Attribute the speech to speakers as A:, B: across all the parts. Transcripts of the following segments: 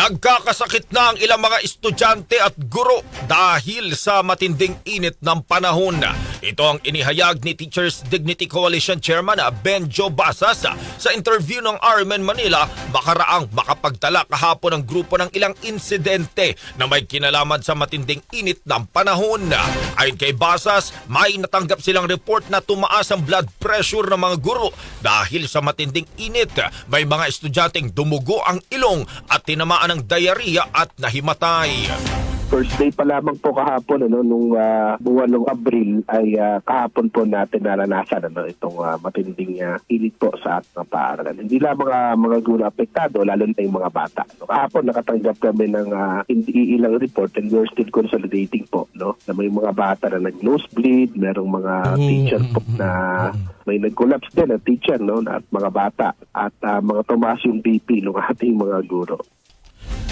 A: Nagkakasakit na ang ilang mga estudyante at guro dahil sa matinding init ng panahon. Ito ang inihayag ni Teachers Dignity Coalition Chairman Benjo Basas sa interview ng RMN Manila makaraang makapagtala kahapon ng grupo ng ilang insidente na may kinalaman sa matinding init ng panahon. Ayon kay Basas, may natanggap silang report na tumaas ang blood pressure ng mga guro dahil sa matinding init. May mga estudyanteng dumugo ang ilong at tinamaan ng diarrhea at nahimatay.
B: First day pa lamang po kahapon ano nung ah, buwan ng Abril ay ah, kahapon po natin naranasan ano itong ah, matinding ah, init po sa ating mga paaralan. Hindi lang mga mga guro apektado lalo na yung mga bata. No, kahapon nakatanggap kami ng ah, hindi ilang report and we're still consolidating po no na may mga bata na nag-nosebleed, merong mga teacher po na may nag-collapse din na teacher no at mga bata at ah, mga tumaas yung BP ng ating mga guro.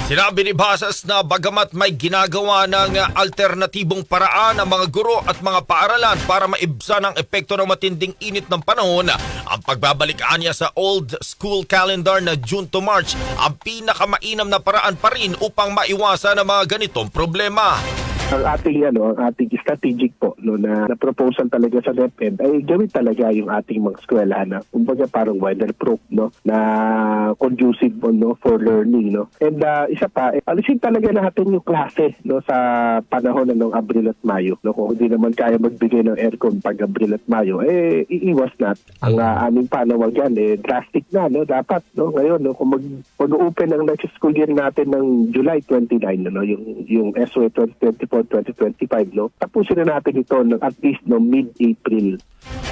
A: Sinabi ni Basas na bagamat may ginagawa ng alternatibong paraan ang mga guro at mga paaralan para maibsan ang epekto ng matinding init ng panahon, ang pagbabalikaan niya sa old school calendar na June to March ang pinakamainam na paraan pa rin upang maiwasan ang mga ganitong problema.
B: Ang ating ano, ang ating strategic po no na, na proposal talaga sa DepEd ay gawin talaga yung ating mga eskwelahan na kumbaga parang weatherproof no na conducive no for learning no. And uh, isa pa, eh, alisin talaga natin yung klase no sa panahon ng Abril at Mayo no. Kung hindi naman kaya magbigay ng aircon pag Abril at Mayo eh iiwas na ang uh, aming panawagan eh drastic na no dapat no. Ngayon no kung mag mag-open ang next school year natin ng July 29 no yung yung SOE 2024-2025 no? Tapusin na natin ito ng at least no mid-April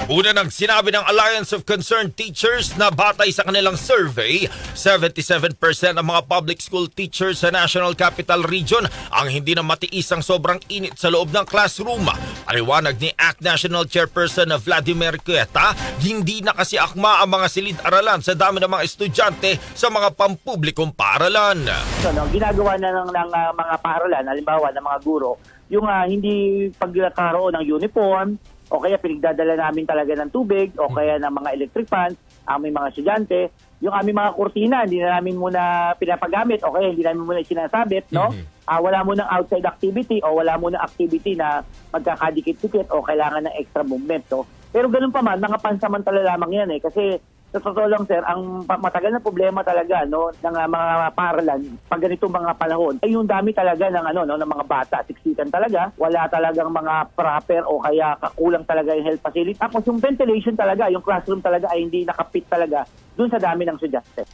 A: Una nang sinabi ng Alliance of Concerned Teachers na batay sa kanilang survey, 77% ng mga public school teachers sa National Capital Region ang hindi na matiis ang sobrang init sa loob ng classroom. Paliwanag ni ACT National Chairperson Vladimir Cueta, hindi na kasi akma ang mga silid-aralan sa dami ng mga estudyante sa mga pampublikong paaralan.
C: So, no, ginagawa na ng, ng ah, mga paaralan, halimbawa ng mga guro, yung ah, hindi pagkakaroon ng uniform, o kaya pinagdadala namin talaga ng tubig, o kaya ng mga electric fans, aming mga estudyante, yung aming mga kurtina, hindi na namin muna pinapagamit, o kaya hindi namin muna sinasabit, no? Ah, wala munang outside activity o wala munang activity na magkakadikit-dikit o kailangan ng extra movement, no? Pero ganun pa man, mga pansamantala lamang yan eh, kasi sa totoo lang sir, ang matagal na problema talaga no ng ah, mga paralan pag ganitong mga panahon ay yung dami talaga ng ano no ng mga bata, siksikan talaga, wala talagang mga proper o kaya kakulang talaga yung health facility. Tapos yung ventilation talaga, yung classroom talaga ay hindi nakapit talaga dun sa dami ng estudyante.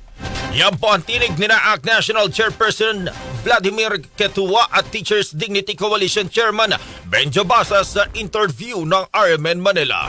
A: Yan po ang tinig ni ACT National Chairperson Vladimir Ketua at Teachers Dignity Coalition Chairman Benjo Basas sa interview ng RMN Manila.